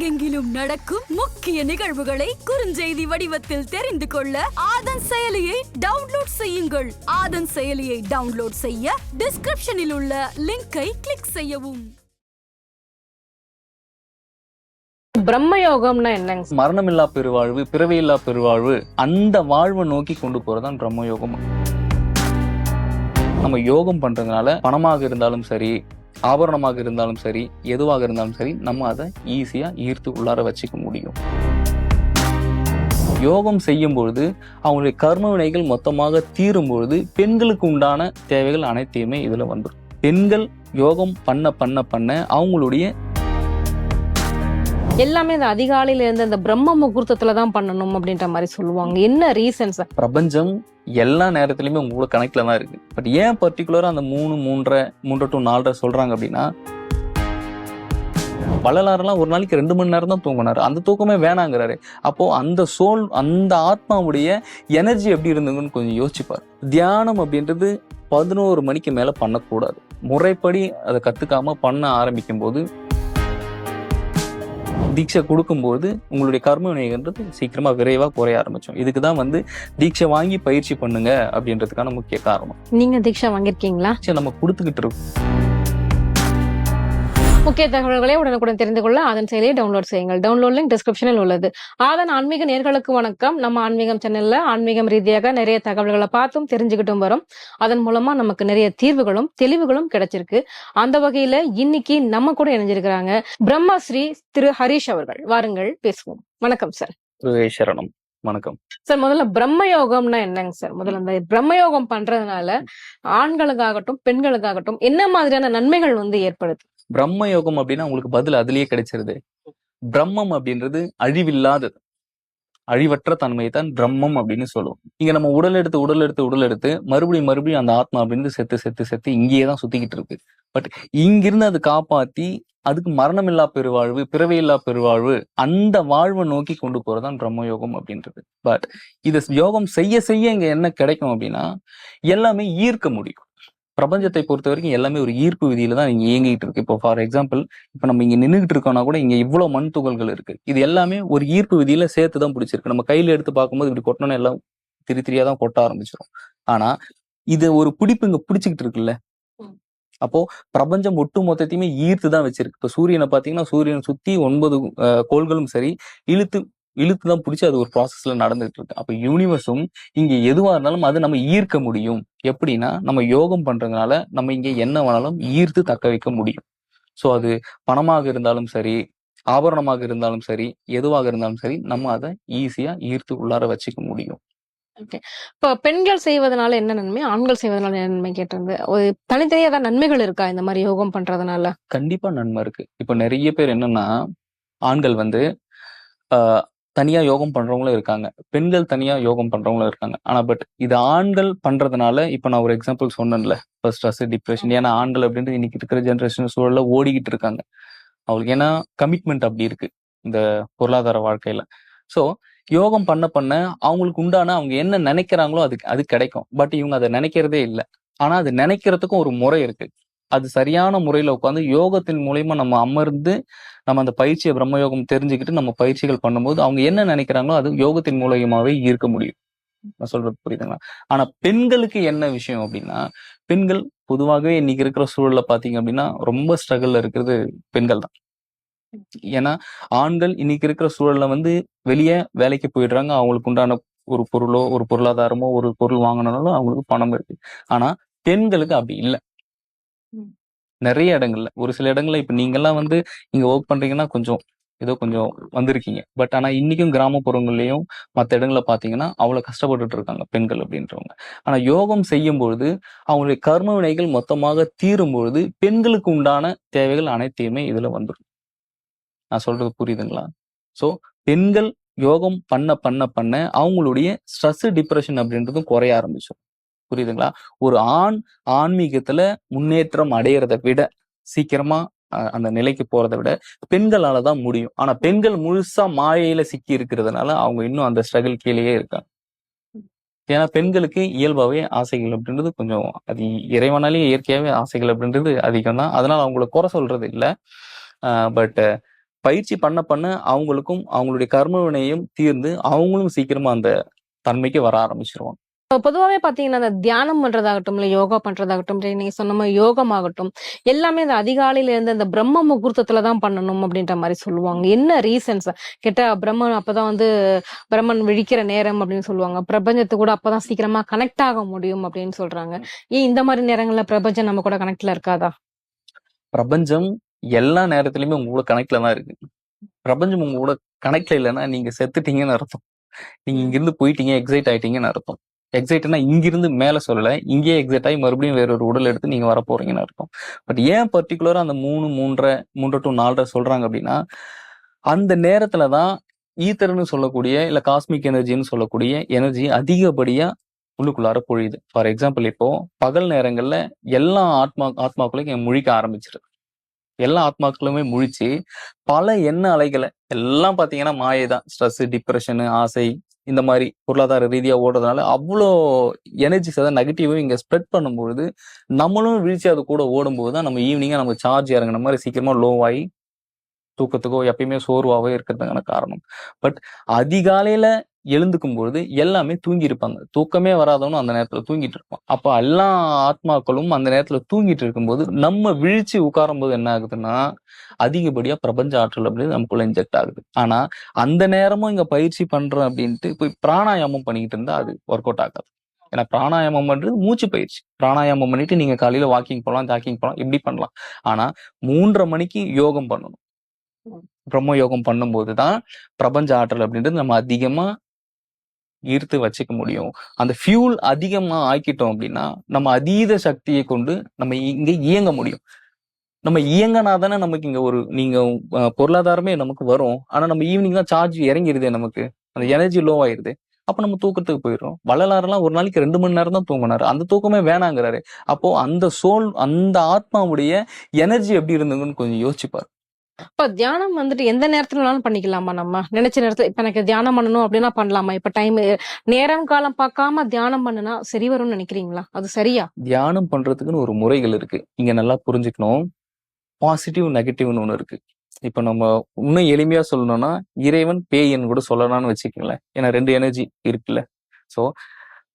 உலகெங்கிலும் நடக்கும் முக்கிய நிகழ்வுகளை குறுஞ்செய்தி வடிவத்தில் தெரிந்து கொள்ள ஆதன் செயலியை டவுன்லோட் செய்யுங்கள். ஆதன் செயலியை டவுன்லோட் செய்ய டிஸ்கிரிப்ஷனில் உள்ள லிங்கை கிளிக் செய்யவும். பிரம்மயோகம்னா என்னங்க? மரணமில்லா பெருவாழ்வு பிறவியில்லா பெருவாழ்வு அந்த வாழ்வை நோக்கி கொண்டு போறதுதான் பிரம்ம யோகம் நம்ம யோகம் பண்றதுனால பணமாக இருந்தாலும் சரி ஆபரணமாக இருந்தாலும் சரி எதுவாக இருந்தாலும் சரி நம்ம அதை ஈஸியாக ஈர்த்து உள்ளார வச்சுக்க முடியும். யோகம் செய்யும் பொழுது அவங்களுடைய கர்ம வினைகள் மொத்தமாக தீரும் பொழுது பெண்களுக்கு உண்டான தேவைகள் அனைத்தையுமே இதில் வந்துடும் பெண்கள் யோகம் பண்ண பண்ண பண்ண அவங்களுடைய எல்லாமே இந்த அதிகாலையில இருந்து இந்த பிரம்ம முகூர்த்தத்துல தான் பண்ணணும் அப்படின்ற மாதிரி சொல்லுவாங்க. என்ன ரீசன்ஸ் பிரபஞ்சம் எல்லா நேரத்துலயுமே உங்களோட கணக்குல தான் இருக்கு. பட் ஏன் பர்டிகுலரா அந்த மூணு மூன்றரை மூன்று டு நாலரை சொல்றாங்க அப்படின்னா வள்ளலாரெல்லாம் ஒரு நாளைக்கு ரெண்டு மணி நேரம் தான் தூங்கினாரு. அந்த தூக்கமே வேணாங்கிறாரு. அப்போ அந்த சோல் அந்த ஆத்மாவுடைய எனர்ஜி எப்படி இருந்ததுன்னு கொஞ்சம் யோசிச்சுப்பார். தியானம் அப்படின்றது பதினோரு மணிக்கு மேல பண்ணக்கூடாது. முறைப்படி அதை கத்துக்காம பண்ண ஆரம்பிக்கும் போது தீட்சை கொடுக்கும்போது உங்களுடைய கர்ம வினைகள்ன்றது சீக்கிரமா விரைவா குறைய ஆரம்பிச்சோம் இதுக்கு தான் வந்து தீட்சை வாங்கி பயிற்சி பண்ணுங்க அப்படின்றதுக்கான முக்கிய காரணம். நீங்க தீட்சா வாங்கியிருக்கீங்களா? சரி நம்ம கொடுத்துக்கிட்டு இருக்கோம். முக்கிய தகவல்களை உடனுக்குடன் தெரிந்து கொள்ள அதன் செயலியை டவுன்லோட் செய்யுங்கள். டவுன்லோட் லிங்க் டிஸ்கிரிப்ஷனில் உள்ளது. ஆதன் ஆன்மீக நேர்களுக்கு வணக்கம். நம்ம ஆன்மீகம் சேனல்ல ஆன்மீகம் ரீதியாக நிறைய தகவல்களை பார்த்தும் தெரிஞ்சுக்கிட்டும் வரோம். அதன் மூலமா நமக்கு நிறைய தீர்வுகளும் தெளிவுகளும் கிடைச்சிருக்கு. அந்த வகையில இன்னைக்கு நம்ம கூட இணைஞ்சிருக்கிறாங்க பிரம்மஸ்ரீ திரு ஹரிஷ் அவர்கள். வாருங்கள் பேசுவோம். வணக்கம் சார் சரணம். வணக்கம். சார் முதல்ல பிரம்மயோகம்னா என்னங்க சார் முதல்ல இந்த பிரம்மயோகம் பண்றதுனால ஆண்களுக்காகட்டும் பெண்களுக்காகட்டும் என்ன மாதிரியான நன்மைகள் வந்து ஏற்படுது? பிரம்ம யோகம் அப்படின்னா உங்களுக்கு பதில் அதுலயே கிடைச்சிருது. பிரம்மம் அப்படின்றது அழிவில்லாதது. அழிவற்ற தன்மையை தான் பிரம்மம் அப்படின்னு சொல்லுவோம். இங்க நம்ம உடல் எடுத்து உடல் எடுத்து உடல் எடுத்து மறுபடியும் மறுபடியும் அந்த ஆத்மா அப்படின்னு செத்து செத்து செத்து இங்கேயே தான் சுத்திக்கிட்டு இருக்கு. பட் இங்கிருந்து அது காப்பாத்தி அதுக்கு மரணமில்லா பெருவாழ்வு பிறவையில்லா பெருவாழ்வு அந்த வாழ்வை நோக்கி கொண்டு போறதான் பிரம்ம யோகம் அப்படின்றது. பட் இதை யோகம் செய்ய செய்ய இங்க என்ன கிடைக்கும் அப்படின்னா எல்லாமே ஈர்க்க முடியும். பிரபஞ்சத்தை பொறுத்த வரைக்கும் எல்லாமே ஒரு ஈர்ப்பு விதியில தான் இங்க இயங்கிட்டு இருக்கு. இப்போ ஃபார் எக்ஸாம்பிள் இப்போ நம்ம இங்க நின்றுகிட்டு இருக்கோம்னா கூட இங்க இவ்வளவு மண் துகள்கள் இருக்கு. இது எல்லாமே ஒரு ஈர்ப்பு விதியில சேர்த்து தான் பிடிச்சிருக்கு. நம்ம கையில எடுத்து பார்க்கும்போது இப்படி கொட்டணும் எல்லாம் திரி திரியா தான் கொட்ட ஆரம்பிச்சிடும் ஆனா இது ஒரு பிடிப்பு இங்க பிடிச்சிக்கிட்டு இருக்குல்ல. அப்போ பிரபஞ்சம் ஒட்டு மொத்தத்தையுமே ஈர்த்து தான் வச்சிருக்கு. இப்போ சூரியனை பாத்தீங்கன்னா சூரியனை சுத்தி ஒன்பது கோள்களும் சரி இழுத்து இழுத்து தான் பிடிச்சி அது ஒரு ப்ராசஸ்ல நடந்துட்டு இருக்கு அப்போ யூனிவர்ஸும் இங்க எதுவா இருந்தாலும் அது நம்ம ஈர்க்க முடியும். எப்படின்னா நம்ம யோகம் பண்றதுனால நம்ம இங்க என்ன வேணாலும் ஈர்த்து தக்க வைக்க முடியும். சோ அது பணமாக இருந்தாலும் சரி ஆபரணமாக இருந்தாலும் சரி எதுவாக இருந்தாலும் சரி நம்ம அதை ஈஸியா ஈர்த்து உள்ளார வச்சுக்க முடியும். இப்ப பெண்கள் செய்வதனால என்ன நன்மை? ஆண்கள் செய்வதனால என்ன நன்மை கேட்டிருந்து? ஒரு தனித்தனியா ஏதாவது நன்மைகள் இருக்கா இந்த மாதிரி யோகம் பண்றதுனால? கண்டிப்பா நன்மை இருக்கு. இப்போ நிறைய பேர் என்னன்னா ஆண்கள் வந்து தனியா யோகம் பண்றவங்களும் இருக்காங்க. பெண்கள் தனியா யோகம் பண்றவங்களும் இருக்காங்க. ஆனா பட் இது ஆண்கள் பண்றதுனால இப்ப நான் ஒரு எக்ஸாம்பிள் சொன்னேன்ல. ஸ்ட்ரெஸ் டிப்ரெஷன் ஏன்னா ஆண்கள் அப்படின்றது இன்னைக்கு இருக்கிற ஜென்ரேஷன் சூழல்ல ஓடிக்கிட்டு இருக்காங்க. அவங்களுக்கு ஏன்னா கமிட்மெண்ட் அப்படி இருக்கு. இந்த பொருளாதார வாழ்க்கையில. சோ யோகம் பண்ண பண்ண அவங்களுக்கு உண்டான அவங்க என்ன நினைக்கிறாங்களோ அது அது கிடைக்கும். பட் இவங்க அதை நினைக்கிறதே இல்லை. ஆனா அது நினைக்கிறதுக்கும் ஒரு முறை இருக்கு. அது சரியான முறையில் உட்காந்து யோகத்தின் மூலயமா நம்ம அமர்ந்து நம்ம அந்த பயிற்சியை பிரம்மயோகம் தெரிஞ்சுக்கிட்டு நம்ம பயிற்சிகள் பண்ணும்போது அவங்க என்ன நினைக்கிறாங்களோ அது யோகத்தின் மூலயமாவே ஈர்க்க முடியும். நான் சொல்றது புரியுதுங்களா? ஆனா பெண்களுக்கு என்ன விஷயம் அப்படின்னா பெண்கள் பொதுவாகவே இன்னைக்கு இருக்கிற சூழல்ல பாத்தீங்க அப்படின்னா ரொம்ப ஸ்ட்ரகிள்ல இருக்கிறது பெண்கள் தான். ஏன்னா ஆண்கள் இன்னைக்கு இருக்கிற சூழல்ல வந்து வெளியே வேலைக்கு போயிடுறாங்க அவங்களுக்கு உண்டான ஒரு பொருளோ ஒரு பொருளாதாரமோ ஒரு பொருள் வாங்கினாலும் அவங்களுக்கு பணம் இருக்கு. ஆனா பெண்களுக்கு அப்படி இல்லை. நிறைய இடங்கள்ல. ஒரு சில இடங்கள்ல இப்ப நீங்கெல்லாம் வந்து இங்க ஒர்க் பண்றீங்கன்னா கொஞ்சம் ஏதோ கொஞ்சம் வந்திருக்கீங்க. பட் ஆனா இன்னைக்கும் கிராமப்புறங்கள்லயும் மற்ற இடங்கள்ல பாத்தீங்கன்னா அவ்வளவு கஷ்டப்பட்டுட்டு இருக்காங்க பெண்கள் அப்படின்றவங்க. ஆனா யோகம் செய்யும் பொழுது அவங்களுடைய கர்ம வினைகள் மொத்தமாக தீரும் பொழுது பெண்களுக்கு உண்டான தேவைகள் அனைத்தையுமே இதுல வந்துடும் நான் சொல்றது புரியுதுங்களா? சோ பெண்கள் யோகம் பண்ண பண்ண பண்ண அவங்களுடைய ஸ்ட்ரெஸ் டிப்ரெஷன் அப்படின்றதும் குறைய ஆரம்பிச்சிடும் புரியுதுங்களா? ஒரு ஆண் ஆன்மீகத்துல முன்னேற்றம் அடையிறத விட சீக்கிரமா அந்த நிலைக்கு போறதை விட பெண்களால தான் முடியும். ஆனா பெண்கள் முழுசா மாயையில சிக்கி இருக்கிறதுனால அவங்க இன்னும் அந்த ஸ்ட்ரகிள் கீழேயே இருக்காங்க. ஏன்னா பெண்களுக்கு இயல்பாவே ஆசைகள் அப்படின்றது கொஞ்சம் அது இறைவனாலேயே இயற்கையாவே ஆசைகள் அப்படின்றது அதிகம் தான். அதனால அவங்கள குறை சொல்றது இல்லை. பட் பயிற்சி பண்ண பண்ண அவங்களுக்கும் அவங்களுடைய கர்மவினையும் தீர்ந்து அவங்களும் சீக்கிரமா அந்த தன்மைக்கு வர ஆரம்பிச்சிருவாங்க. பொதுவாகவே பார்த்தீங்கன்னா பாத்தீங்கன்னா அந்த தியானம் பண்றதாகட்டும் இல்லை யோகா பண்றதாகட்டும் நீங்கள் நீங்க சொன்ன மாதிரி யோகம் ஆகட்டும் எல்லாமே இந்த அதிகாலையில இருந்து அந்த பிரம்ம முகூர்த்தத்துல தான் பண்ணணும் அப்படின்ற மாதிரி சொல்லுவாங்க. என்ன ரீசன்ஸ் கேட்டா பிரம்மன் அப்பதான் வந்து பிரம்மன் விழிக்கிற நேரம் அப்படின்னு சொல்லுவாங்க. பிரபஞ்சத்து கூட அப்பதான் சீக்கிரமா கனெக்ட் ஆக முடியும் அப்படின்னு சொல்றாங்க. ஏன் இந்த மாதிரி நேரங்கள்ல பிரபஞ்சம் நம்ம கூட கனெக்ட்ல இருக்காதா? பிரபஞ்சம் எல்லா நேரத்துலயுமே உங்க கனெக்ட்ல தான் இருக்கு. பிரபஞ்சம் உங்க கனெக்ட்ல இல்லைன்னா நீங்க செத்துட்டீங்கன்னு அர்த்தம். நீங்க இங்கிருந்து போயிட்டீங்க எக்ஸைட் ஆயிட்டீங்கன்னு அர்த்தம். எக்ஸைட்னா இங்கிருந்து மேலே சொல்லலை. இங்கேயே எக்ஸைட் ஆகி மறுபடியும் வேற ஒரு உடல் எடுத்து நீங்கள் வர போறீங்கன்னு இருக்கும் பட் ஏன் பர்டிகுலராக அந்த மூணு மூன்றரை மூன்றரை டு நாலரை சொல்கிறாங்க அப்படின்னா அந்த நேரத்தில் தான் ஈத்தர்னு சொல்லக்கூடிய இல்லை காஸ்மிக் எனர்ஜின்னு சொல்லக்கூடிய எனர்ஜி அதிகப்படியாக உள்ளுக்குள்ளார பொழியுது. ஃபார் எக்ஸாம்பிள் இப்போ பகல் நேரங்களில் எல்லா ஆத்மா ஆத்மாக்களையும் முழிக்க ஆரம்பிச்சிருது. எல்லா ஆத்மாக்களுமே முழிச்சு பல எண்ண அலைகளை எல்லாம் பார்த்தீங்கன்னா மாயை தான் ஸ்ட்ரெஸ் டிப்ரெஷனு ஆசை இந்த மாதிரி பொருளாதார ரீதியாக ஓடுறதுனால அவ்வளோ எனர்ஜிஸ் அதாவது நெகட்டிவும் இங்கே ஸ்ப்ரெட் பண்ணும்பொழுது நம்மளும் வீழ்ச்சி அது கூட ஓடும்போது தான் நம்ம ஈவினிங்காக நம்ம சார்ஜ் இறங்குன மாதிரி சீக்கிரமாக லோவாகி தூக்கத்துக்கோ எப்பயுமே சோர்வாகவே இருக்கிறதுக்கான காரணம். பட் அதிகாலையில் எழுந்துக்கும் பொழுது எல்லாமே தூங்கி இருப்பாங்க தூக்கமே வராதவனும் அந்த நேரத்துல தூங்கிட்டு இருப்பான் அப்ப எல்லா ஆத்மாக்களும் அந்த நேரத்துல தூங்கிட்டு இருக்கும்போது நம்ம வீழ்ச்சி உட்காரும் போது என்ன ஆகுதுன்னா அதிகப்படியா பிரபஞ்ச ஆற்றல் அப்படின்னு நமக்குள்ள இன்ஜெக்ட் ஆகுது. ஆனா அந்த நேரமும் இங்க பயிற்சி பண்றோம் அப்படின்ட்டு போய் பிராணாயாமம் பண்ணிக்கிட்டு இருந்தா அது ஒர்க் அவுட் ஆகாது. ஏன்னா பிராணாயாமம் பண்றது மூச்சு பயிற்சி. பிராணாயாமம் பண்ணிட்டு நீங்க காலையில வாக்கிங் போகலாம் ஜாக்கிங் போகலாம் இப்படி பண்ணலாம். ஆனா மூன்றரை மணிக்கு யோகம் பண்ணணும். பிரம்ம யோகம் பண்ணும்போது தான் பிரபஞ்ச ஆற்றல் அப்படின்றது நம்ம அதிகமா ஈர்த்து வச்சுக்க முடியும். அந்த ஃபியூல் அதிகமா ஆக்கிட்டோம் அப்படின்னா நம்ம அதீத சக்தியை கொண்டு நம்ம இங்க இயங்க முடியும். நம்ம இயங்கினா தானே நமக்கு இங்க ஒரு நீங்க பொருளாதாரமே நமக்கு வரும். ஆனா நம்ம ஈவினிங் தான் சார்ஜ் இறங்கிடுது நமக்கு. அந்த எனர்ஜி லோ ஆயிருது. அப்ப நம்ம தூக்கத்துக்கு போயிடுறோம். வள்ளலாரெல்லாம் ஒரு நாளைக்கு ரெண்டு மணி நேரம் தான் தூங்கினாரு. அந்த தூக்கமே வேணாங்கிறாரு. அப்போ அந்த சோல் அந்த ஆத்மாவுடைய எனர்ஜி எப்படி இருந்ததுன்னு கொஞ்சம் யோசிச்சுப்பாரு இப்ப தியானம் வந்துட்டு எந்த நேரத்துல வேணாலும் பண்ணிக்கலாமா நம்ம? நினைச்ச நேரத்துல இப்ப எனக்கு தியானம் பண்ணணும் அப்படின்னா பண்ணலாமா? இப்ப டைம் நேரம் காலம் பார்க்காம தியானம் பண்ணுனா சரி வரும்னு நினைக்கிறீங்களா? அது சரியா? தியானம் பண்றதுக்குன்னு ஒரு முறைகள் இருக்கு. இங்க நல்லா புரிஞ்சுக்கணும். பாசிட்டிவ் நெகட்டிவ்னு ஒண்ணு இருக்கு. இப்ப நம்ம இன்னும் எளிமையா சொல்லணும்னா இறைவன் பேயன் கூட சொல்லலாம்னு வச்சுக்கோங்களேன். ஏன்னா ரெண்டு எனர்ஜி இருக்குல்ல. சோ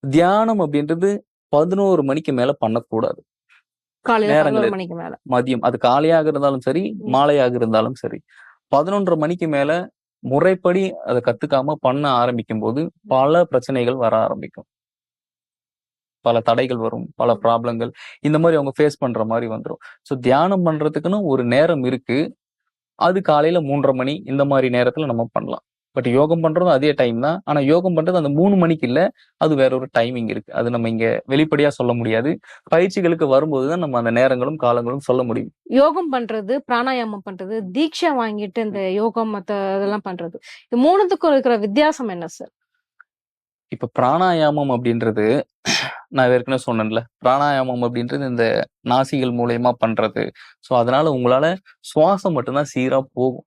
தியானம் அப்படின்றது பதினோரு மணிக்கு மேல பண்ணக்கூடாது. நேரங்கள் மதியம். அது காலையாக இருந்தாலும் சரி மாலையாக இருந்தாலும் சரி. பதினொன்றரை மணிக்கு மேல முறைப்படி அதை கத்துக்காம பண்ண ஆரம்பிக்கும் போது பல பிரச்சனைகள் வர ஆரம்பிக்கும். பல தடைகள் வரும் பல ப்ராப்ளங்கள். இந்த மாதிரி அவங்க ஃபேஸ் பண்ற மாதிரி வந்துடும் ஸோ தியானம் பண்றதுக்குன்னு ஒரு நேரம் இருக்கு. அது காலையில மூன்றரை மணி இந்த மாதிரி நேரத்துல நம்ம பண்ணலாம். பட் யோகம் பண்றதும் அதே டைம் தான். ஆனா யோகம் பண்றது அந்த மூணு மணிக்கு இல்ல அது வேற ஒரு டைமிங் இருக்கு. அது நம்ம இங்க வெளிப்படையா சொல்ல முடியாது. பயிற்சிகளுக்கு வரும்போது தான் நம்ம அந்த நேரங்களும் காலங்களும் சொல்ல முடியும். யோகம் பண்றது பிராணாயாமம் பண்றது தீட்சை வாங்கிட்டு இந்த யோகம் மத்த இதெல்லாம் பண்றது. இது மூணுத்துக்கும் இருக்கிற வித்தியாசம் என்ன சார் இப்ப பிராணாயாமம் அப்படின்றது நான் ஏற்கனவே சொன்னேன்ல. பிராணாயாமம் அப்படின்றது இந்த நாசிகள் மூலயமா பண்றது. ஸோ அதனால உங்களால சுவாசம் மட்டும்தான் சீரா போகும்.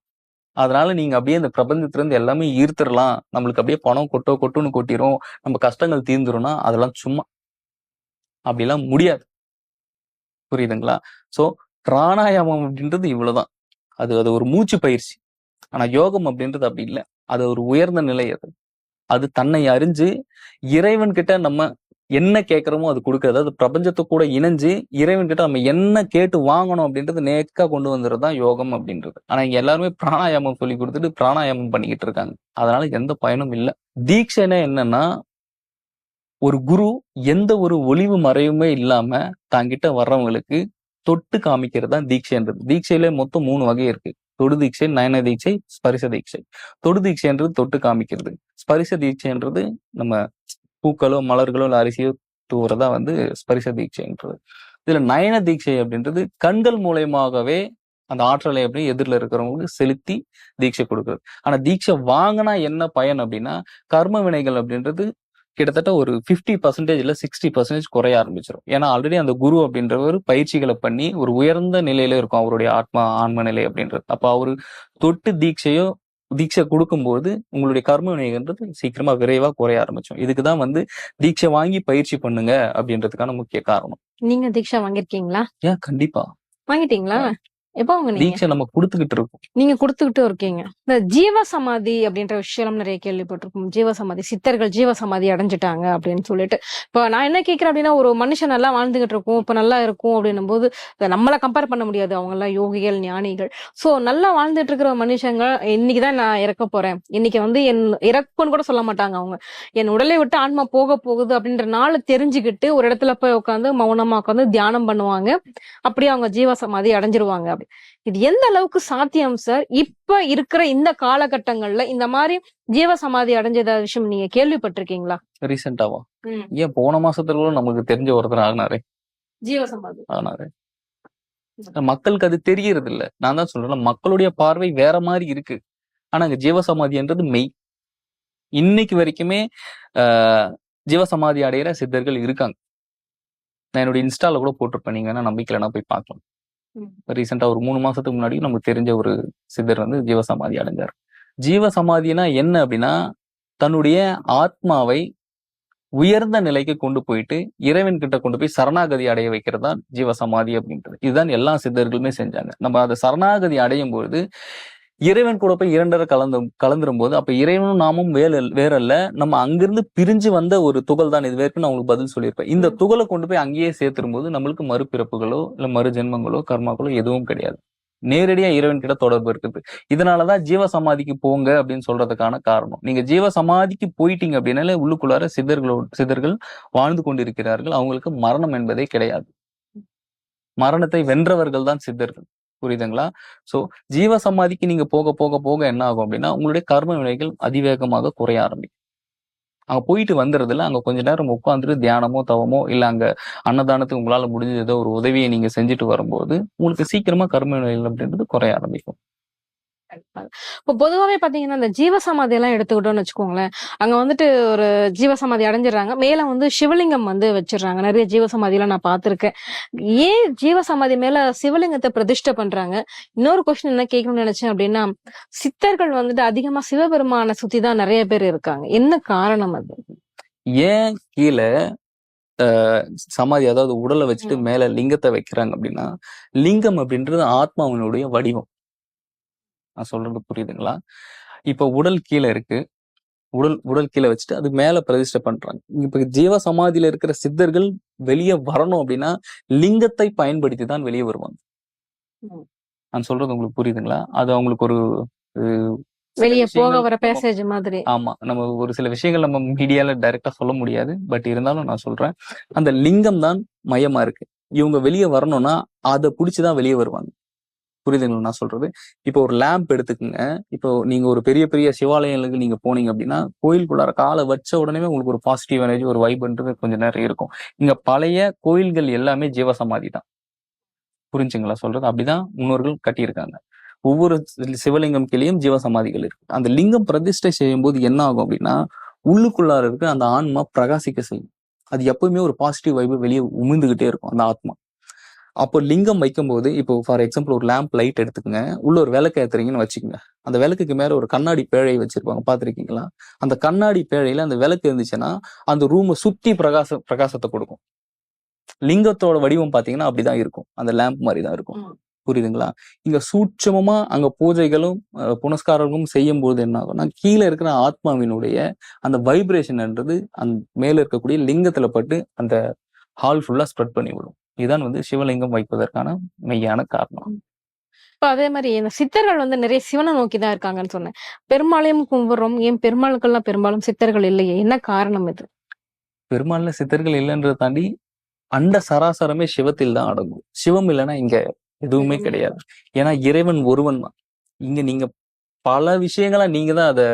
அதனால நீங்க அப்படியே இந்த பிரபஞ்சத்திலிருந்து எல்லாமே ஈர்த்துடலாம். நம்மளுக்கு அப்படியே பணம் கொட்டோ கொட்டுன்னு கொட்டிரும். நம்ம கஷ்டங்கள் தீர்ந்துரும்னா அதெல்லாம் சும்மா அப்படிலாம் முடியாது. புரியுதுங்களா? சோ பிராணாயாமம் அப்படின்றது இவ்வளவுதான். அது அது ஒரு மூச்சு பயிற்சி. ஆனா யோகம் அப்படின்றது அப்படி இல்லை. அது ஒரு உயர்ந்த நிலை அது. அது தன்னை அறிஞ்சு இறைவன் கிட்ட நம்ம என்ன கேட்குறோமோ அது கொடுக்கறது. அது பிரபஞ்சத்தை கூட இணைஞ்சு இறைவன் கிட்ட நம்ம என்ன கேட்டு வாங்கணும் அப்படின்றது நேக்கா கொண்டு வந்துடுறது தான் யோகம் அப்படின்றது. ஆனா இங்க எல்லாருமே பிராணாயாமம் சொல்லி கொடுத்துட்டு பிராணாயாமம் பண்ணிக்கிட்டு இருக்காங்க. அதனால எந்த பயனும் இல்லை. தீட்சைனா என்னன்னா ஒரு குரு எந்த ஒரு ஒளிவு மறைவுமே இல்லாம தாங்கிட்ட வர்றவங்களுக்கு தொட்டு காமிக்கிறது தான் தீட்சைன்றது. தீட்சையில மொத்தம் மூணு வகை இருக்கு. தொடு தீட்சை நயன தீட்சை ஸ்பரிச தீட்சை. தொடு தீட்சைன்றது தொட்டு காமிக்கிறது. ஸ்பரிச தீட்சைன்றது நம்ம பூக்களோ மலர்களோ இல்லை அரிசியோ தூவுறதா வந்து ஸ்பரிச தீட்சைன்றது. இதுல நயன தீட்சை அப்படின்றது கண்கள் மூலயமாகவே அந்த ஆற்றலை அப்படி எதிரில் இருக்கிறவங்களுக்கு செலுத்தி தீட்சை கொடுக்குறது. ஆனா தீட்சை வாங்கினா என்ன பயன் அப்படின்னா கர்ம வினைகள் அப்படின்றது கிட்டத்தட்ட ஒரு ஃபிஃப்டி பர்சன்டேஜ் இல்லை சிக்ஸ்டி பர்சன்டேஜ் குறைய ஆரம்பிச்சிடும் ஏன்னா ஆல்ரெடி அந்த குரு அப்படின்றவர் பயிற்சிகளை பண்ணி ஒரு உயர்ந்த நிலையில இருக்கும் அவருடைய ஆத்மா ஆன்ம நிலை அப்படின்றது. அப்போ அவரு தொட்டு தீட்சையோ தீட்சை கொடுக்கும்போது உங்களுடைய கர்ம சீக்கிரமா விரைவா குறைய ஆரம்பிச்சோம் இதுக்கு தான் வந்து தீட்சை வாங்கி பயிற்சி பண்ணுங்க அப்படின்றதுக்கான முக்கிய காரணம். நீங்க தீட்சை வாங்கிருக்கீங்களா ஏன்? கண்டிப்பா. வாங்கிட்டீங்களா? எப்போ அவங்க தீட்சை நம்ம கொடுத்துக்கிட்டு இருக்கோம். நீங்க கொடுத்துக்கிட்டு இருக்கீங்க. இந்த ஜீவ சமாதி அப்படின்ற விஷயம் நிறைய கேள்விப்பட்டிருக்கோம் ஜீவ சமாதி சித்தர்கள் ஜீவ சமாதி அடைஞ்சிட்டாங்க அப்படின்னு சொல்லிட்டு. இப்போ நான் என்ன கேட்கிறேன் அப்படின்னா ஒரு மனுஷன் நல்லா வாழ்ந்துகிட்டு இருக்கும் இப்ப நல்லா இருக்கும் அப்படின்னும் போது நம்மள கம்பேர் பண்ண முடியாது. அவங்க எல்லாம் யோகிகள் ஞானிகள். சோ நல்லா வாழ்ந்துட்டு இருக்கிற மனுஷங்க இன்னைக்குதான் நான் இறக்க போறேன். இன்னைக்கு வந்து என் இறப்புன்னு கூட சொல்ல மாட்டாங்க அவங்க. என் உடலை விட்டு ஆன்மா போக போகுது அப்படின்ற நாள் தெரிஞ்சுக்கிட்டு ஒரு இடத்துல போய் உட்காந்து மௌனமா உட்காந்து தியானம் பண்ணுவாங்க. அப்படியே அவங்க ஜீவ சமாதி அடைஞ்சிருவாங்க அப்படி. இது எந்த அளவுக்கு சாத்தியம் சார் இப்ப இருக்கிற இந்த காலகட்டங்கள்ல இந்த மாதிரி ஜீவ சமாதி அடைஞ்சத விஷயம் நீங்க கேள்விப்பட்டிருக்கீங்களா? ரீசெண்டாவா ஏன் போன மாசத்துல கூட நமக்கு தெரிஞ்ச ஒருத்தர் ஆகினாரே? ஜீவ சமாதி ஆனாரு மக்களுக்கு அது தெரியறது இல்ல நான் தான் சொல்றேன் மக்களுடைய பார்வை வேற மாதிரி இருக்கு. ஆனா அங்க ஜீவசமாதின்றது மெய். இன்னைக்கு வரைக்குமே ஜீவசமாதி அடையிற சித்தர்கள் இருக்காங்க. நான் என்னோட இன்ஸ்டால கூட போட்டிருப்பேன். நீங்க வேணா நம்பிக்கையிலனா போய் பார்க்கலாம். ரீசெண்டாக ஒரு மூணு மாசத்துக்கு முன்னாடி நமக்கு தெரிஞ்ச ஒரு சித்தர் வந்து ஜீவசமாதி அடைஞ்சார். ஜீவசமாதினா என்ன அப்படின்னா தன்னுடைய ஆத்மாவை உயர்ந்த நிலைக்கு கொண்டு போயிட்டு இறைவன் கிட்ட கொண்டு போய் சரணாகதி அடைய வைக்கிறது தான் ஜீவசமாதி அப்படின்றது. இதுதான் எல்லா சித்தர்களுமே செஞ்சாங்க. நம்ம அதை சரணாகதி அடையும் பொழுது இறைவன் கூட போய் இரண்டரை கலந்து கலந்துரும் போது அப்ப இறைவனும் நாமும் வேற வேறல்ல. நம்ம அங்கிருந்து பிரிஞ்சு வந்த ஒரு துகள் தான் இது. வரைக்கும் நான் உங்களுக்கு பதில் சொல்லியிருப்பேன். இந்த துகளை கொண்டு போய் அங்கேயே சேர்த்துரும் போது நம்மளுக்கு மறுபிறப்புகளோ இல்ல மறு ஜென்மங்களோ கர்மாக்களோ எதுவும் கிடையாது. நேரடியா இறைவன் கிட்ட தொடர்பு இருக்குது. இதனாலதான் ஜீவ சமாதிக்கு போங்க அப்படின்னு சொல்றதுக்கான காரணம். நீங்க ஜீவ சமாதிக்கு போயிட்டீங்க அப்படின்னாலே உள்ளுக்குள்ளார சித்தர்களோட சித்தர்கள் வாழ்ந்து கொண்டிருக்கிறார்கள். அவங்களுக்கு மரணம் என்பதே கிடையாது. மரணத்தை வென்றவர்கள் தான் சித்தர்கள். புரியுதுங்களா? சோ ஜீவ சமாதிக்கு நீங்க போக போக போக என்ன ஆகும் அப்படின்னா உங்களுடைய கர்ம வினைகள் அதிவேகமாக குறைய ஆரம்பிக்கும். அங்க போயிட்டு வந்துடுறதுல அங்க கொஞ்ச நேரம் உட்காந்துட்டு தியானமோ தவமோ இல்லை அங்கே அன்னதானத்துக்கு உங்களால முடிஞ்ச ஏதோ ஒரு உதவியை நீங்க செஞ்சுட்டு வரும்போது உங்களுக்கு சீக்கிரமா கர்ம வினைகள் அப்படின்றது குறைய ஆரம்பிக்கும். இப்போ பொதுவாவே பாத்தீங்கன்னா இந்த ஜீவசமாதி எல்லாம் எடுத்துக்கிட்டோம்னு வச்சுக்கோங்களேன். அங்க வந்துட்டு ஒரு ஜீவசமாதி அடைஞ்சிடுறாங்க. மேல வந்து சிவலிங்கம் வந்து வச்சிடுறாங்க. நிறைய ஜீவசமாதி எல்லாம் நான் பார்த்திருக்கேன் ஏன் ஜீவசமாதி மேல சிவலிங்கத்தை பிரதிஷ்டை பண்றாங்க? இன்னொரு கொஸ்டின் என்ன கேட்கணும்னு நினைச்சேன் அப்படின்னா சித்தர்கள் வந்துட்டு அதிகமா சிவபெருமான சுத்தி தான் நிறைய பேர் இருக்காங்க. என்ன காரணம் அது? ஏன் கீழே ஆஹ் சமாதி அதாவது உடலை வச்சுட்டு. மேல லிங்கத்தை வைக்கிறாங்க அப்படின்னா லிங்கம் அப்படின்றது ஆத்மாவினுடைய வடிவம். நான் சொல்றது புரியுதுங்களா? இப்ப உடல் கீழே இருக்கு. உடல் உடல் கீழே வச்சுட்டு அது மேல பிரதிஷ்டை பண்றாங்க. இப்ப ஜீவ சமாதியில இருக்கிற சித்தர்கள் வெளியே வரணும் அப்படின்னா லிங்கத்தை பயன்படுத்தி தான் வெளியே வருவாங்க. நான் சொல்றது உங்களுக்கு புரியுதுங்களா? அது அவங்களுக்கு ஒரு வெளிய போக வர பேசேஜ் மாதிரி. ஆமா. நம்ம ஒரு சில விஷயங்கள் நம்ம மீடியால டைரக்டா சொல்ல முடியாது. பட் இருந்தாலும் நான் சொல்றேன். அந்த லிங்கம் தான் மையமா இருக்கு. இவங்க வெளியே வரணும்னா அதை புடிச்சுதான் வெளியே வருவாங்க. புரியுதுங்களா நான் சொல்றது? இப்போ ஒரு லேம்ப் எடுத்துக்கோங்க. இப்போ நீங்க ஒரு பெரிய பெரிய சிவாலயங்களுக்கு நீங்க போனீங்க அப்படின்னா கோயிலுக்குள்ளார காலை வச்ச உடனே உங்களுக்கு ஒரு பாசிட்டிவ் எனர்ஜி ஒரு வைப்ன்றது கொஞ்சம் நேரம் இருக்கும். இங்க பழைய கோயில்கள் எல்லாமே ஜீவசமாதி தான். புரிஞ்சுங்களா சொல்றது? அப்படிதான் முன்னோர்கள் கட்டியிருக்காங்க. ஒவ்வொரு சிவலிங்கம் கிளியும் ஜீவசமாதிகள் இருக்கு. அந்த லிங்கம் பிரதிஷ்டை செய்யும் போது என்ன ஆகும் அப்படின்னா உள்ளுக்குள்ளார இருக்க அந்த ஆன்மா பிரகாசிக்க செய்யும். அது எப்பவுமே ஒரு பாசிட்டிவ் வைப்பு வெளியே உமிழ்ந்துகிட்டே இருக்கும் அந்த ஆத்மா. அப்போ லிங்கம் வைக்கும்போது இப்போ ஃபார் எக்ஸாம்பிள் ஒரு லேம்ப் லைட் எடுத்துக்கங்க உள்ள ஒரு விளக்கு ஏத்துறீங்கன்னு வச்சுக்கோங்க. அந்த விளக்குக்கு மேல ஒரு கண்ணாடி பேழை வச்சிருப்பாங்க பாத்திருக்கீங்களா அந்த கண்ணாடி பேழையில அந்த விளக்கு இருந்துச்சுன்னா அந்த ரூமை சுத்தி பிரகாச பிரகாசத்தை கொடுக்கும். லிங்கத்தோட வடிவம் பாத்தீங்கன்னா அப்படிதான் இருக்கும். அந்த லேம்ப் மாதிரி தான் இருக்கும். புரியுதுங்களா? இங்க சூட்சமமா அங்க பூஜைகளும் புனஸ்காரங்களும் செய்யும் போது என்ன ஆகும்னா கீழே இருக்கிற ஆத்மாவினுடைய அந்த வைப்ரேஷன்ன்றது அந்த மேல இருக்கக்கூடிய லிங்கத்துல பட்டு அந்த ஹால் ஃபுல்லா ஸ்ப்ரெட் பண்ணி விடும் இதுதான் வந்து சிவலிங்கம் வைப்பதற்கான மெய்யான காரணம். இப்ப அதே மாதிரி சித்தர்கள் வந்து நிறைய சிவனை நோக்கி தான் இருக்காங்கன்னு சொன்னேன். பெருமாளையும் கும்பிடுறோம். ஏன் பெருமாளுக்கெல்லாம் பெரும்பாலும் சித்தர்கள் இல்லையே? என்ன காரணம் இது? பெருமாள்ல சித்தர்கள் இல்லைன்றதை தாண்டி அண்ட சராசரமே சிவத்தில் தான் அடங்கும். சிவம் இல்லைன்னா இங்க எதுவுமே கிடையாது. ஏன்னா இறைவன் ஒருவன் தான். இங்க நீங்க பல விஷயங்களா நீங்க தான் அதை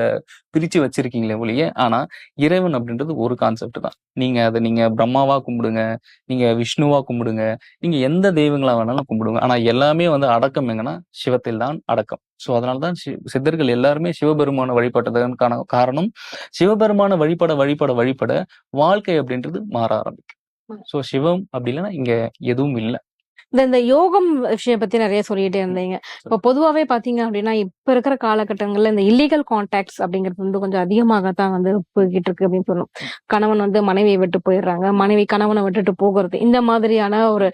பிரிச்சு வச்சிருக்கீங்களே ஒழிய ஆனா இறைவன் அப்படின்றது ஒரு கான்செப்ட் தான். நீங்க அதை நீங்க பிரம்மாவா கும்பிடுங்க நீங்க விஷ்ணுவா கும்பிடுங்க நீங்க எந்த தெய்வங்களா வேணாலும் கும்பிடுங்க. ஆனா எல்லாமே வந்து அடக்கம் எங்கன்னா சிவத்தில் தான் அடக்கம். சோ அதனாலதான் சித்தர்கள் எல்லாருமே சிவபெருமான வழிபட்டதற்கான காரணம் சிவபெருமான வழிபட வழிபட வழிபட வாழ்க்கை அப்படின்றது மாற ஆரம்பிக்கும். சோ சிவம் அப்படி இல்லைன்னா இங்க எதுவும் இல்லை. இந்த இந்த யோகம் விஷயம் பத்தி நிறைய சொல்லிட்டே இருந்தீங்க. இப்போ பொதுவாகவே பாத்தீங்க அப்படின்னா இப்ப இருக்கிற காலகட்டங்கள்ல இந்த இல்லீகல் கான்டாக்ட்ஸ் அப்படிங்கிறது வந்து கொஞ்சம் அதிகமாகத்தான் வந்து போய்கிட்டு இருக்கு அப்படின்னு சொல்லணும். கணவன் வந்து மனைவியை விட்டு போயிடுறாங்க. மனைவி கணவனை விட்டுட்டு போகிறது. இந்த மாதிரியான ஒரு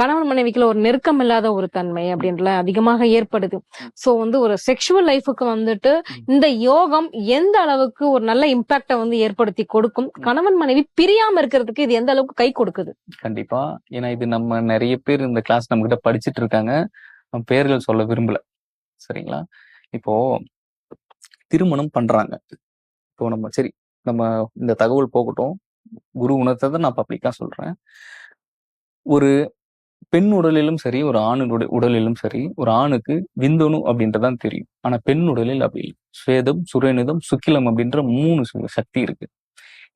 கணவன் மனைவிக்குள்ள ஒரு நெருக்கம் இல்லாத ஒரு தன்மை அப்படின்ற அதிகமாக ஏற்படுது. ஸோ வந்து ஒரு செக்ஷுவல் லைஃபுக்கு வந்துட்டு இந்த யோகம் எந்த அளவுக்கு ஒரு நல்ல இம்பாக்டை வந்து ஏற்படுத்தி கொடுக்கும்? கணவன் மனைவி பிரியாம இருக்கிறதுக்கு இது எந்த அளவுக்கு கை கொடுக்குது? கண்டிப்பா. ஏன்னா இது நம்ம நிறைய பேர் இந்த கிளாஸ் நம்ம கிட்ட படிச்சிட்டு இருக்காங்க. பேர்கள் சொல்ல விரும்பல. சரிங்களா? இப்போ திருமணம் பண்றாங்க. இப்போ நம்ம சரி நம்ம இந்த தகவல் போகட்டும். குரு உணர்த்ததை நான் பப்ளிக்கா சொல்றேன். ஒரு பெண் உடலிலும் சரி ஒரு ஆணுடைய உடலிலும் சரி ஒரு ஆணுக்கு விந்தணு அப்படின்றதான் தெரியும். ஆனா பெண் உடலில் அப்படி இல்லை. சுவேதம் சுரேனிதம் சுக்கிலம் அப்படின்ற மூணு சக்தி இருக்கு.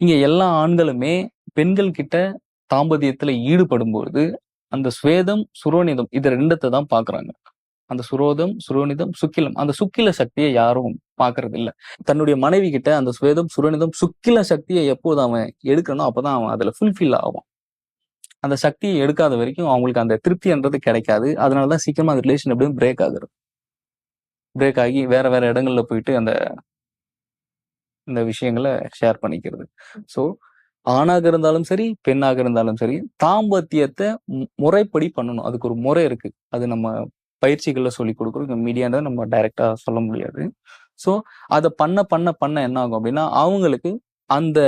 இங்க எல்லா ஆண்களுமே பெண்கள் கிட்ட தாம்பத்தியத்துல ஈடுபடும் பொழுது அந்த ஸ்வேதம் சுரோனிதம் இது ரெண்டத்தை தான் பாக்குறாங்க அந்த சுரோதம் சுரோனிதம் சுக்கிலம். அந்த சுக்கில சக்தியை யாரும் பாக்குறது இல்ல தன்னுடைய மனைவி கிட்ட அந்த ஸ்வேதம் சுரோனிதம் சுக்கில சக்தியை எப்போது அவன் எடுக்கணும் அப்பதான் அவன் அதுல ஃபுல்ஃபில் ஆகும் அந்த சக்தியை எடுக்காத வரைக்கும் அவங்களுக்கு அந்த திருப்தின்றது கிடைக்காது. அதனாலதான் சீக்கிரமா அந்த ரிலேஷன் எப்படியும் பிரேக் ஆகுது. பிரேக் ஆகி வேற வேற இடங்கள்ல போயிட்டு அந்த இந்த விஷயங்களை ஷேர் பண்ணிக்கிறது. ஸோ ஆணாக இருந்தாலும் சரி பெண்ணாக இருந்தாலும் சரி தாம்பத்தியத்தை முறைப்படி பண்ணணும். அதுக்கு ஒரு முறை இருக்கு. அது நம்ம பயிற்சிகள்ல சொல்லி கொடுக்குறோம். மீடியான்றதை நம்ம டைரக்டா சொல்ல முடியாது. ஸோ அதை பண்ண பண்ண பண்ண என்ன ஆகும் அப்படின்னா அவங்களுக்கு அந்த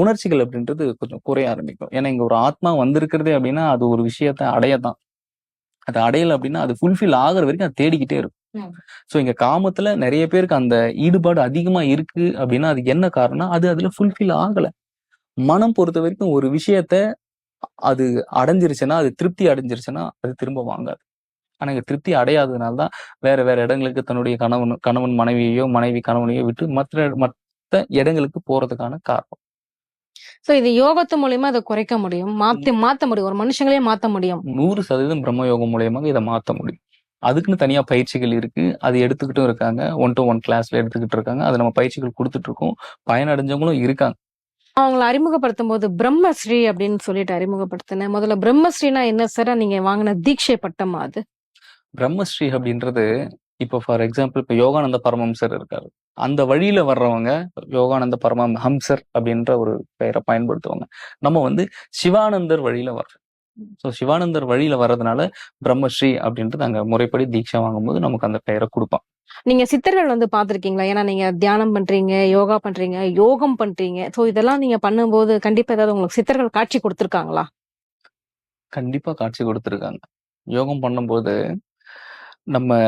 உணர்ச்சிகள் அப்படின்றது கொஞ்சம் குறைய ஆரம்பிக்கும். ஏன்னா இங்க ஒரு ஆத்மா வந்திருக்கிறதே அப்படின்னா அது ஒரு விஷயத்த அடையதான். அது அடையல அப்படின்னா அது ஃபுல்ஃபில் ஆகுற வரைக்கும் அது தேடிக்கிட்டே இருக்கும். ஸோ இங்க காமத்துல நிறைய பேருக்கு அந்த ஈடுபாடு அதிகமா இருக்கு அப்படின்னா அதுக்கு என்ன காரணம் அது அதுல ஃபுல்ஃபில் ஆகல. மனம் பொறுத்த வரைக்கும் ஒரு விஷயத்த அது அடைஞ்சிருச்சுன்னா அது திருப்தி அடைஞ்சிருச்சுன்னா அது திரும்ப வாங்காது. ஆனா இங்க திருப்தி அடையாததுனால தான் வேற வேற இடங்களுக்கு தன்னுடைய கணவன் கணவன் மனைவியையோ மனைவி கணவனையோ விட்டு மற்ற மற்ற இடங்களுக்கு போறதுக்கான காரணம். சோ இது யோகத்து மூலியமா அதை குறைக்க முடியும். மாத்தி மாத்த முடியும். ஒரு மனுஷங்களே மாத்த முடியும். நூறு சதவீதம் பிரம்மயோகம் மூலியமாக இதை மாத்த முடியும். அதுக்குன்னு தனியா பயிற்சிகள் இருக்கு. அது எடுத்துக்கிட்டும் இருக்காங்க. ஒன் டு ஒன் கிளாஸ்ல எடுத்துக்கிட்டு இருக்காங்க அது நம்ம பயிற்சிகள் கொடுத்துட்டு இருக்கோம் பயனடைஞ்சவங்களும் இருக்காங்க. அவங்களை அறிமுகப்படுத்தும் போது பிரம்மஸ்ரீ அப்படின்னு சொல்லிட்டு அறிமுகப்படுத்தினேன். முதல்ல பிரம்மஸ்ரீனா என்ன சார் நீங்க வாங்கின தீட்சை பட்டமா அது? பிரம்மஸ்ரீ அப்படின்றது இப்போ ஃபார் எக்ஸாம்பிள் இப்போ யோகானந்த பரமஹம்சர் இருக்காரு. அந்த வழியில வர்றவங்க யோகானந்த பரமம் ஹம்சர் அப்படின்ற ஒரு பெயரை பயன்படுத்துவாங்க. நம்ம வந்து சிவானந்தர் வழியில வர்றோம். ஸோ சிவானந்தர் வழியில வர்றதுனால பிரம்மஸ்ரீ அப்படின்றது அங்க முறைப்படி தீட்சை வாங்கும்போது நமக்கு அந்த பெயரை கொடுப்பான். நீங்க சித்தர்கள் வந்து பாத்திருக்கீங்களா ஏன்னா நீங்க தியானம் பண்றீங்க யோகா பண்றீங்க யோகம் பண்றீங்க. சோ இதெல்லாம் நீங்க பண்ணும்போது கண்டிப்பா ஏதாவது உங்களுக்கு சித்தர்கள் காட்சி கொடுத்திருக்காங்களா? கண்டிப்பா காட்சி கொடுத்துருக்காங்க. யோகம் பண்ணும்போது நம்ம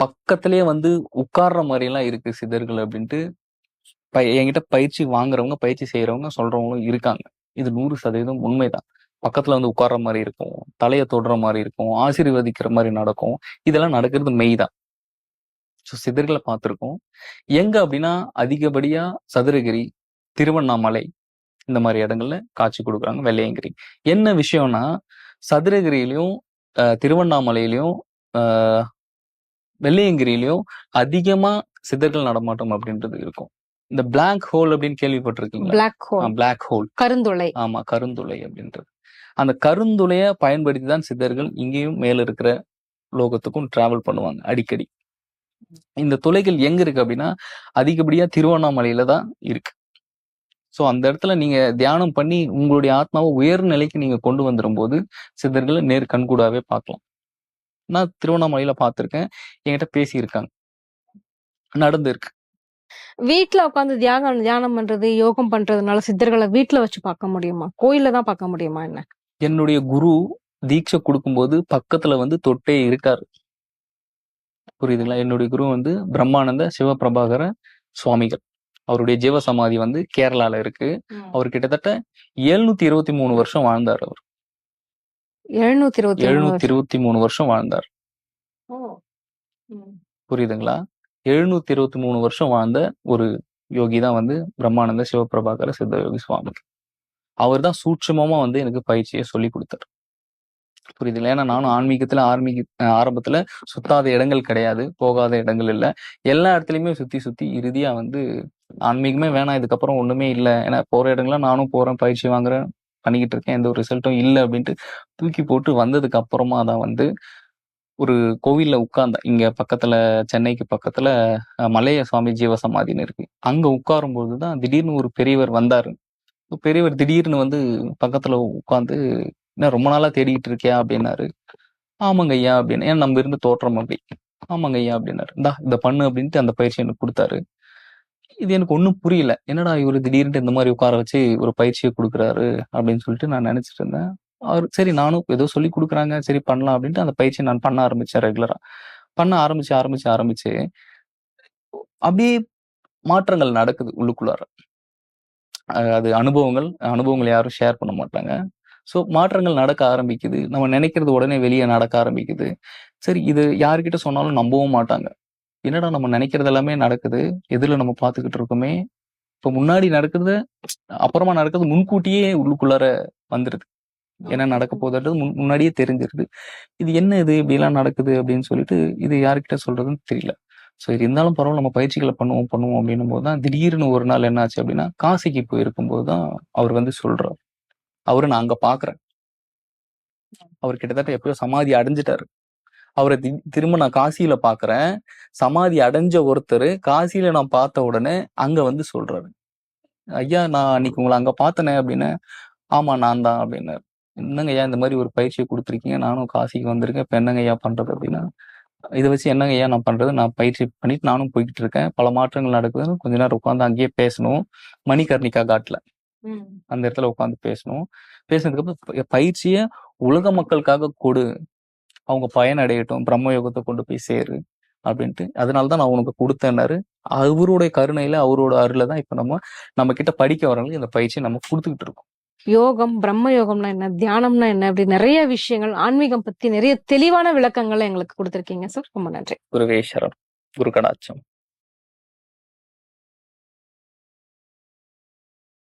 பக்கத்திலேயே வந்து உட்கார்ற மாதிரி எல்லாம் இருக்கு சிதர்கள் அப்படின்ட்டு. என்கிட்ட பயிற்சி வாங்குறவங்க பயிற்சி செய்யறவங்க சொல்றவங்களும் இருக்காங்க. இது நூறு சதவீதம் உண்மைதான். பக்கத்துல வந்து உட்கார்ற மாதிரி இருக்கும். தலையை தொடுற மாதிரி இருக்கும். ஆசீர்வதிக்கிற மாதிரி நடக்கும். இதெல்லாம் நடக்கிறது மெய் தான். ஸோ சிதர்களை பார்த்துருக்கோம். எங்க அப்படின்னா அதிகப்படியா சதுரகிரி திருவண்ணாமலை இந்த மாதிரி இடங்கள்ல காட்சி கொடுக்குறாங்க வெள்ளையங்கிரி. என்ன விஷயம்னா சதுரகிரியிலையும் திருவண்ணாமலையிலையும் வெள்ளையங்கிரியிலையும் அதிகமா சிதர்கள் நடமாட்டம் அப்படின்றது இருக்கும். இந்த பிளாக் ஹோல் அப்படின்னு கேள்விப்பட்டிருக்கீங்களா? பிளாக் ஹோல் பிளாக் ஹோல் கருந்துளை. ஆமா கருந்துளை அப்படின்றது. அந்த கருந்துளைய பயன்படுத்தி தான் சித்தர்கள் இங்கேயும் மேல இருக்கிற லோகத்துக்கும் டிராவல் பண்ணுவாங்க அடிக்கடி. இந்த துளைகள் எங்க இருக்கு அப்படின்னா அதிகப்படியா திருவண்ணாமலையில தான் இருக்கு. ஸோ அந்த இடத்துல நீங்க தியானம் பண்ணி உங்களுடைய ஆத்மாவை உயர் நிலைக்கு நீங்க கொண்டு வந்துடும் போது சித்தர்களை நேர் கண்கூடாவே பார்க்கலாம். நான் திருவண்ணாமலையில பார்த்துருக்கேன். என்கிட்ட பேசியிருக்காங்க. நடந்து இருக்கு வீட்ல உட்காந்து தியாகம் தியானம் பண்றது யோகம் பண்றதுனால சித்தர்களை வீட்டுல வச்சு பார்க்க முடியுமா? கோயில்ல தான் பார்க்க முடியுமா என்ன? என்னுடைய குரு தீட்சை கொடுக்கும்போது பக்கத்துல வந்து தொட்டே இருக்காரு. புரியுதுங்களா? என்னுடைய குரு வந்து பிரம்மானந்த சிவபிரபாகர சுவாமிகள். அவருடைய ஜீவ சமாதி வந்து கேரளால இருக்கு. அவர் கிட்டத்தட்ட எழுநூத்தி இருபத்தி மூணு வருஷம் வாழ்ந்தார் அவர். எழுநூத்தி இருபத்தி எழுநூத்தி இருபத்தி மூணு வருஷம் வாழ்ந்தார். புரியுதுங்களா எழுநூத்தி இருபத்தி மூணு வருஷம் வாழ்ந்த ஒரு யோகி தான் வந்து பிரம்மானந்த சிவபிரபாகர சித்த யோகி சுவாமி. அவர் தான் சூட்சமமா வந்து எனக்கு பயிற்சியை சொல்லி கொடுத்தார். இல்லை ஏன்னா நானும் ஆன்மீகத்துல ஆன்மீக ஆரம்பத்துல சுத்தாத இடங்கள் கிடையாது போகாத இடங்கள் இல்லை. எல்லா இடத்துலயுமே சுத்தி சுத்தி இறுதியா வந்து ஆன்மீகமே வேணாம் இதுக்கப்புறம் ஒண்ணுமே இல்லை. ஏன்னா போற இடங்கள்லாம் நானும் போறேன் பயிற்சி வாங்குறேன் பண்ணிக்கிட்டு இருக்கேன் எந்த ஒரு ரிசல்ட்டும் இல்லை அப்படின்ட்டு தூக்கி போட்டு வந்ததுக்கு அப்புறமா தான் வந்து ஒரு கோவில்ல உட்கார்ந்தேன் இங்க பக்கத்துல சென்னைக்கு பக்கத்துல மலைய சுவாமி ஜீவசமாதின்னு இருக்கு. அங்க உட்காரும் போதுதான் திடீர்னு ஒரு பெரியவர் வந்தாரு. பெரியவர் திடீர்னு வந்து பக்கத்துல உட்காந்து என்ன ரொம்ப நாளா தேடிட்டு இருக்கியா? அப்படின்னாரு. ஆமாங்க ஐயா அப்படின்னு. ஏன்னா நம்ம இருந்து தோற்றம் அப்படி? ஆமாங்க ஐயா அப்படின்னாரு. இந்தா இதை பண்ணு அப்படின்ட்டு அந்த பயிற்சி எனக்கு கொடுத்தாரு. இது எனக்கு ஒன்றும் புரியல. என்னடா இவர் திடீர்னு இந்த மாதிரி உட்கார வச்சு ஒரு பயிற்சியை கொடுக்குறாரு? அப்படின்னு சொல்லிட்டு நான் நினைச்சிட்டு இருந்தேன். அவர் சரி நானும் ஏதோ சொல்லி கொடுக்குறாங்க. சரி பண்ணலாம் அப்படின்ட்டு அந்த பயிற்சியை நான் பண்ண ஆரம்பிச்சேன் ரெகுலரா. பண்ண ஆரம்பிச்சு ஆரம்பிச்சு ஆரம்பிச்சு அப்படியே மாற்றங்கள் நடக்குது உள்ளுக்குள்ளார. அது அனுபவங்கள் அனுபவங்கள் யாரும் ஷேர் பண்ண மாட்டாங்க. ஸோ மாற்றங்கள் நடக்க ஆரம்பிக்குது. நம்ம நினைக்கிறது உடனே வெளியே நடக்க ஆரம்பிக்குது. சரி இது யார்கிட்ட சொன்னாலும் நம்பவும் மாட்டாங்க. என்னடா நம்ம நினைக்கிறது எல்லாமே நடக்குது. எதுல நம்ம பார்த்துக்கிட்டு இருக்கோமே? இப்போ முன்னாடி நடக்குது அப்புறமா நடக்குது முன்கூட்டியே உள்ளுக்குள்ளார வந்துருது. என்ன நடக்க போகுதுன்றது முன் முன்னாடியே தெரிஞ்சிருது. இது என்ன இது இப்படிலாம் நடக்குது அப்படின்னு சொல்லிட்டு இது யார்கிட்ட சொல்றதுன்னு தெரியல. ஸோ இது இருந்தாலும் பரவாயில்ல நம்ம பயிற்சிகளை பண்ணுவோம் பண்ணுவோம் அப்படின்னும் போது தான் திடீர்னு ஒரு நாள் என்னாச்சு அப்படின்னா காசிக்கு போயிருக்கும்போது தான் அவர் வந்து சொல்றார். அவரை நான் அங்க பாக்குறேன். அவர் கிட்டத்தட்ட எப்பயோ சமாதி அடைஞ்சிட்டாரு. அவரை திரும்ப நான் காசியில பாக்குறேன். சமாதி அடைஞ்ச ஒருத்தர் காசியில நான் பார்த்த உடனே அங்க வந்து சொல்றாரு. ஐயா நான் அன்னைக்கு உங்களை அங்க பார்த்தனே அப்படின்னு. ஆமா நான் தான் அப்படின்னாரு. என்னங்க ஐயா இந்த மாதிரி ஒரு பயிற்சியை கொடுத்துருக்கீங்க? நானும் காசிக்கு வந்திருக்கேன். இப்ப என்னங்க ஐயா பண்றது? அப்படின்னா இதை வச்சு என்னங்க ஐயா நான் பண்றது? நான் பயிற்சி பண்ணிட்டு நானும் போய்கிட்டு இருக்கேன் பல மாற்றங்கள் நடக்குதுன்னு கொஞ்ச நேரம் உட்காந்து அங்கேயே பேசணும். மணிகர்ணிகா காட்டுல. அந்த இடத்துல உட்காந்து பேசணும். பேசினதுக்கு அப்புறம் பயிற்சியை உலக மக்களுக்காக கொடு. அவங்க பயனடையட்டும். பிரம்ம யோகத்தை கொண்டு போய் சேரு அப்படின்ட்டு. அதனால தான் நான் உனக்கு கொடுத்தேன்னாரு. அவருடைய கருணையில அவரோட அருளை தான் இப்ப நம்ம நம்ம கிட்ட படிக்க வரவங்களுக்கு இந்த பயிற்சியை நம்ம கொடுத்துக்கிட்டு இருக்கோம் யோகம் பிரம்ம யோகம்னா என்ன தியானம்னா என்ன அப்படி நிறைய விஷயங்கள் ஆன்மீகம் பத்தி நிறைய தெளிவான விளக்கங்களை எங்களுக்கு கொடுத்திருக்கீங்க சார். ரொம்ப நன்றி. குருவே குரு கடாட்சம்.